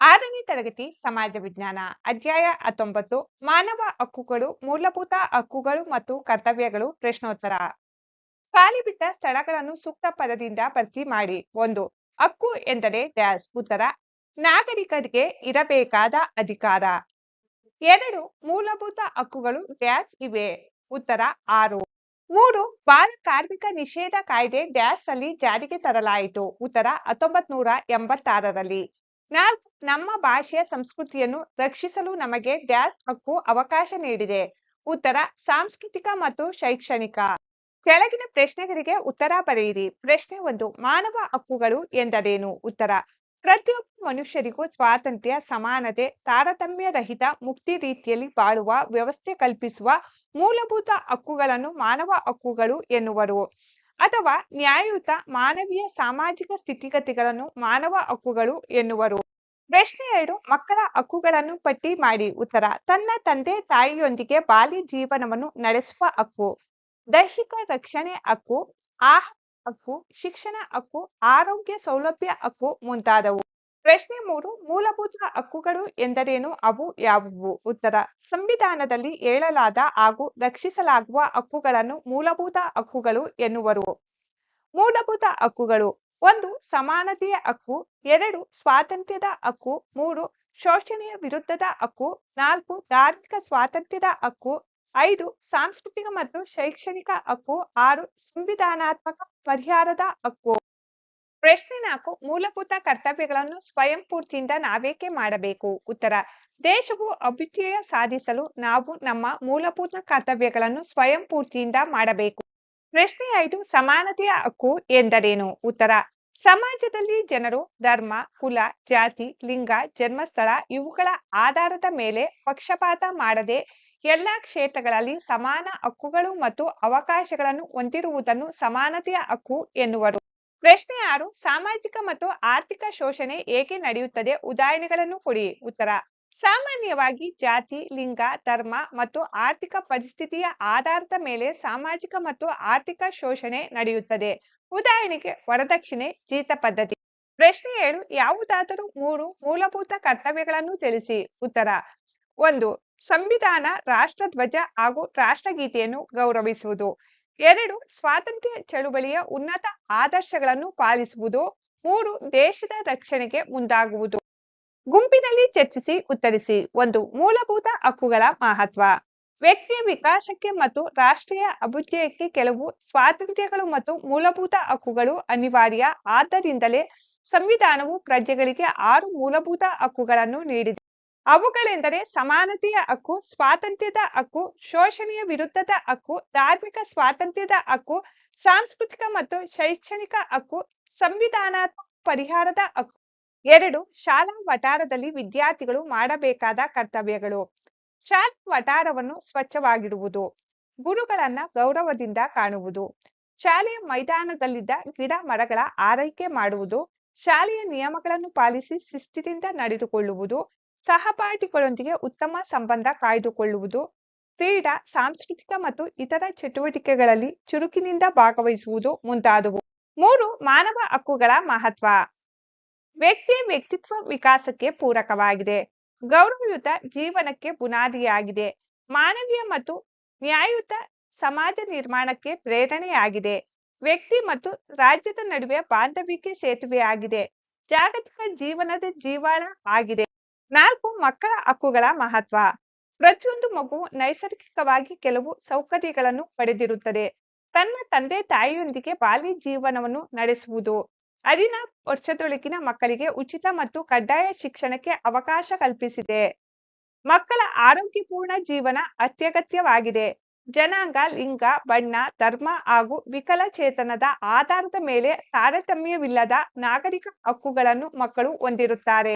ಆರನೇ ತರಗತಿ ಸಮಾಜ ವಿಜ್ಞಾನ, ಅಧ್ಯಾಯ ಹತ್ತೊಂಬತ್ತು, ಮಾನವ ಹಕ್ಕುಗಳು, ಮೂಲಭೂತ ಹಕ್ಕುಗಳು ಮತ್ತು ಕರ್ತವ್ಯಗಳು ಪ್ರಶ್ನೋತ್ತರ. ಖಾಲಿ ಬಿಟ್ಟ ಸ್ಥಳಗಳನ್ನು ಸೂಕ್ತ ಪದದಿಂದ ಭರ್ತಿ ಮಾಡಿ. ಒಂದು, ಹಕ್ಕು ಎಂದರೆ ಡ್ಯಾಶ್. ಉತ್ತರ, ನಾಗರಿಕರಿಗೆ ಇರಬೇಕಾದ ಅಧಿಕಾರ. ಎರಡು, ಮೂಲಭೂತ ಹಕ್ಕುಗಳು ಡ್ಯಾಶ್ ಇವೆ. ಉತ್ತರ, ಆರು. ಮೂರು, ಬಾಲ ಕಾರ್ಮಿಕ ನಿಷೇಧ ಕಾಯ್ದೆ ಡ್ಯಾಶ್ ಅಲ್ಲಿ ಜಾರಿಗೆ ತರಲಾಯಿತು. ಉತ್ತರ ಹತ್ತೊಂಬತ್ ನೂರ ಎಂಬತ್ತಾರರಲ್ಲಿ. ನಾಲ್ಕು ನಮ್ಮ ಭಾಷೆಯ ಸಂಸ್ಕೃತಿಯನ್ನು ರಕ್ಷಿಸಲು ನಮಗೆ ಡ್ಯಾಸ್ ಹಕ್ಕು ಅವಕಾಶ ನೀಡಿದೆ. ಉತ್ತರ, ಸಾಂಸ್ಕೃತಿಕ ಮತ್ತು ಶೈಕ್ಷಣಿಕ. ಕೆಳಗಿನ ಪ್ರಶ್ನೆಗಳಿಗೆ ಉತ್ತರ ಬರೆಯಿರಿ ಪ್ರಶ್ನೆ ಒಂದು, ಮಾನವ ಹಕ್ಕುಗಳು ಎಂದರೇನು? ಉತ್ತರ, ಪ್ರತಿಯೊಬ್ಬ ಮನುಷ್ಯರಿಗೂ ಸ್ವಾತಂತ್ರ್ಯ, ಸಮಾನತೆ, ತಾರತಮ್ಯ ರಹಿತ, ಮುಕ್ತಿ ರೀತಿಯಲ್ಲಿ ಬಾಳುವ, ವ್ಯವಸ್ಥೆ ಕಲ್ಪಿಸುವ ಮೂಲಭೂತ ಹಕ್ಕುಗಳನ್ನು ಮಾನವ ಹಕ್ಕುಗಳು ಎನ್ನುವರು. ಅಥವಾ ನ್ಯಾಯಯುತ, ಮಾನವೀಯ, ಸಾಮಾಜಿಕ ಸ್ಥಿತಿಗತಿಗಳನ್ನು ಮಾನವ ಹಕ್ಕುಗಳು ಎನ್ನುವರು. ಪ್ರಶ್ನೆ ಎರಡು, ಮಕ್ಕಳ ಹಕ್ಕುಗಳನ್ನು ಪಟ್ಟಿ ಮಾಡಿ. ಉತ್ತರ, ತನ್ನ ತಂದೆ ತಾಯಿಯೊಂದಿಗೆ ಬಾಲ್ಯ ಜೀವನವನ್ನು ನಡೆಸುವ ಹಕ್ಕು. ದೈಹಿಕ ರಕ್ಷಣೆ ಹಕ್ಕು ಆಹಾರ ಹಕ್ಕು, ಶಿಕ್ಷಣ ಹಕ್ಕು, ಆರೋಗ್ಯ ಸೌಲಭ್ಯ ಹಕ್ಕು ಮುಂತಾದವು. ಪ್ರಶ್ನೆ ಮೂರು, ಮೂಲಭೂತ ಹಕ್ಕುಗಳು ಎಂದರೇನು? ಅವು ಯಾವುವು? ಉತ್ತರ, ಸಂವಿಧಾನದಲ್ಲಿ ಹೇಳಲಾದ ಹಾಗೂ ರಕ್ಷಿಸಲಾಗುವ ಹಕ್ಕುಗಳನ್ನು ಮೂಲಭೂತ ಹಕ್ಕುಗಳು ಎನ್ನುವರು. ಮೂಲಭೂತ ಹಕ್ಕುಗಳು ಒಂದು ಸಮಾನತೆಯ ಹಕ್ಕು, ಎರಡು ಸ್ವಾತಂತ್ರ್ಯದ ಹಕ್ಕು, ಮೂರು ಶೋಷಣೆಯ ವಿರುದ್ಧದ ಹಕ್ಕು, ನಾಲ್ಕು ಧಾರ್ಮಿಕ ಸ್ವಾತಂತ್ರ್ಯದ ಹಕ್ಕು, ಐದು ಸಾಂಸ್ಕೃತಿಕ ಮತ್ತು ಶೈಕ್ಷಣಿಕ ಹಕ್ಕು, ಆರು ಸಂವಿಧಾನಾತ್ಮಕ ಪರಿಹಾರದ ಹಕ್ಕು. ಪ್ರಶ್ನೆ ನಾಲ್ಕು, ಮೂಲಭೂತ ಕರ್ತವ್ಯಗಳನ್ನು ಸ್ವಯಂ ಪೂರ್ತಿಯಿಂದ ನಾವೇಕೆ ಮಾಡಬೇಕು? ಉತ್ತರ, ದೇಶವು ಅಭ್ಯುದಯ ಸಾಧಿಸಲು ನಾವು ನಮ್ಮ ಮೂಲಭೂತ ಕರ್ತವ್ಯಗಳನ್ನು ಸ್ವಯಂ ಪೂರ್ತಿಯಿಂದ ಮಾಡಬೇಕು. ಪ್ರಶ್ನೆ ಐದು, ಸಮಾನತೆಯ ಹಕ್ಕು ಎಂದರೇನು? ಉತ್ತರ, ಸಮಾಜದಲ್ಲಿ ಜನರು, ಧರ್ಮ, ಕುಲ, ಜಾತಿ, ಲಿಂಗ, ಜನ್ಮಸ್ಥಳ ಇವುಗಳ ಆಧಾರದ ಮೇಲೆ ಪಕ್ಷಪಾತ ಮಾಡದೆ ಎಲ್ಲಾ ಕ್ಷೇತ್ರಗಳಲ್ಲಿ ಸಮಾನ ಹಕ್ಕುಗಳು ಮತ್ತು ಅವಕಾಶಗಳನ್ನು ಹೊಂದಿರುವುದನ್ನು ಸಮಾನತೆಯ ಹಕ್ಕು ಎನ್ನುವರು. ಪ್ರಶ್ನೆ ಆರು, ಸಾಮಾಜಿಕ ಮತ್ತು ಆರ್ಥಿಕ ಶೋಷಣೆ ಏಕೆ ನಡೆಯುತ್ತದೆ? ಉದಾಹರಣೆಗಳನ್ನು ಕೊಡಿ. ಉತ್ತರ ಸಾಮಾನ್ಯವಾಗಿ ಜಾತಿ, ಲಿಂಗ, ಧರ್ಮ ಮತ್ತು ಆರ್ಥಿಕ ಪರಿಸ್ಥಿತಿಯ ಆಧಾರದ ಮೇಲೆ ಸಾಮಾಜಿಕ ಮತ್ತು ಆರ್ಥಿಕ ಶೋಷಣೆ ನಡೆಯುತ್ತದೆ. ಉದಾಹರಣೆಗೆ, ವರದಕ್ಷಿಣೆ, ಜೀತ ಪದ್ಧತಿ. ಪ್ರಶ್ನೆ ಏಳು, ಯಾವುದಾದರೂ ಮೂರು ಮೂಲಭೂತ ಕರ್ತವ್ಯಗಳನ್ನು ತಿಳಿಸಿ. ಉತ್ತರ, ಒಂದು, ಸಂವಿಧಾನ, ರಾಷ್ಟ್ರಧ್ವಜ ಹಾಗೂ ರಾಷ್ಟ್ರಗೀತೆಯನ್ನು ಗೌರವಿಸುವುದು. ಎರಡು, ಸ್ವಾತಂತ್ರ್ಯ ಚಳುವಳಿಯ ಉನ್ನತ ಆದರ್ಶಗಳನ್ನು ಪಾಲಿಸುವುದು. ಮೂರು, ದೇಶದ ರಕ್ಷಣೆಗೆ ಮುಂದಾಗುವುದು. ಗುಂಪಿನಲ್ಲಿ ಚರ್ಚಿಸಿ, ಉತ್ತರಿಸಿ. ಒಂದು ಮೂಲಭೂತ ಹಕ್ಕುಗಳ ಮಹತ್ವ. ವ್ಯಕ್ತಿಯ ವಿಕಾಸಕ್ಕೆ ಮತ್ತು ರಾಷ್ಟ್ರೀಯ ಅಭಿವೃದ್ಧಿಗೆ ಕೆಲವು ಸ್ವಾತಂತ್ರ್ಯಗಳು ಮತ್ತು ಮೂಲಭೂತ ಹಕ್ಕುಗಳು ಅನಿವಾರ್ಯ. ಆದ್ದರಿಂದಲೇ ಸಂವಿಧಾನವು ಪ್ರಜೆಗಳಿಗೆ ಆರು ಮೂಲಭೂತ ಹಕ್ಕುಗಳನ್ನು ನೀಡಿದೆ. ಅವುಗಳೆಂದರೆ ಸಮಾನತೆಯ ಹಕ್ಕು, ಸ್ವಾತಂತ್ರ್ಯದ ಹಕ್ಕು, ಶೋಷಣೆಯ ವಿರುದ್ಧದ ಹಕ್ಕು, ಧಾರ್ಮಿಕ ಸ್ವಾತಂತ್ರ್ಯದ ಹಕ್ಕು, ಸಾಂಸ್ಕೃತಿಕ ಮತ್ತು ಶೈಕ್ಷಣಿಕ ಹಕ್ಕು, ಸಂವಿಧಾನಾತ್ಮಕ ಪರಿಹಾರದ ಹಕ್ಕು. ಎರಡು, ಶಾಲಾ ವಠಾರದಲ್ಲಿ ವಿದ್ಯಾರ್ಥಿಗಳು ಮಾಡಬೇಕಾದ ಕರ್ತವ್ಯಗಳು. ಶಾಲಾ ವಠಾರವನ್ನು ಸ್ವಚ್ಛವಾಗಿಡುವುದು, ಗುರುಗಳನ್ನ ಗೌರವದಿಂದ ಕಾಣುವುದು, ಶಾಲೆಯ ಮೈದಾನದಲ್ಲಿದ್ದ ಗಿಡ ಮರಗಳ ಆರೈಕೆ ಮಾಡುವುದು, ಶಾಲೆಯ ನಿಯಮಗಳನ್ನು ಪಾಲಿಸಿ ಶಿಸ್ತಿನಿಂದ ನಡೆದುಕೊಳ್ಳುವುದು, ಸಹಪಾಠಿಗಳೊಂದಿಗೆ ಉತ್ತಮ ಸಂಬಂಧ ಕಾಯ್ದುಕೊಳ್ಳುವುದು, ಕ್ರೀಡಾ, ಸಾಂಸ್ಕೃತಿಕ ಮತ್ತು ಇತರ ಚಟುವಟಿಕೆಗಳಲ್ಲಿ ಚುರುಕಿನಿಂದ ಭಾಗವಹಿಸುವುದು ಮುಂತಾದವು. ಮೂರು, ಮಾನವ ಹಕ್ಕುಗಳ ಮಹತ್ವ. ವ್ಯಕ್ತಿಯ ವ್ಯಕ್ತಿತ್ವ ವಿಕಾಸಕ್ಕೆ ಪೂರಕವಾಗಿದೆ. ಗೌರವಯುತ ಜೀವನಕ್ಕೆ ಬುನಾದಿಯಾಗಿದೆ. ಮಾನವೀಯ ಮತ್ತು ನ್ಯಾಯಯುತ ಸಮಾಜ ನಿರ್ಮಾಣಕ್ಕೆ ಪ್ರೇರಣೆಯಾಗಿದೆ. ವ್ಯಕ್ತಿ ಮತ್ತು ರಾಜ್ಯದ ನಡುವೆ ಬಾಂಧವ್ಯಕ್ಕೆ ಸೇತುವೆಯಾಗಿದೆ. ಜಾಗತಿಕ ಜೀವನದ ಜೀವಾಳ ಆಗಿದೆ. ನಾಲ್ಕು ಮಕ್ಕಳ ಹಕ್ಕುಗಳ ಮಹತ್ವ. ಪ್ರತಿಯೊಂದು ಮಗು ನೈಸರ್ಗಿಕವಾಗಿ ಕೆಲವು ಸೌಕರ್ಯಗಳನ್ನು ಪಡೆದಿರುತ್ತದೆ. ತನ್ನ ತಂದೆ ತಾಯಿಯೊಂದಿಗೆ ಬಾಲ್ಯ ಜೀವನವನ್ನು ನಡೆಸುವುದು. ಹದಿನಾಲ್ಕು ವರ್ಷದೊಳಗಿನ ಮಕ್ಕಳಿಗೆ ಉಚಿತ ಮತ್ತು ಕಡ್ಡಾಯ ಶಿಕ್ಷಣಕ್ಕೆ ಅವಕಾಶ ಕಲ್ಪಿಸಿದೆ. ಮಕ್ಕಳ ಆರೋಗ್ಯಪೂರ್ಣ ಜೀವನ ಅತ್ಯಗತ್ಯವಾಗಿದೆ. ಜನಾಂಗ, ಲಿಂಗ, ಬಣ್ಣ, ಧರ್ಮ ಹಾಗೂ ವಿಕಲಚೇತನದ ಆಧಾರದ ಮೇಲೆ ತಾರತಮ್ಯವಿಲ್ಲದ ನಾಗರಿಕ ಹಕ್ಕುಗಳನ್ನು ಮಕ್ಕಳು ಹೊಂದಿರುತ್ತಾರೆ.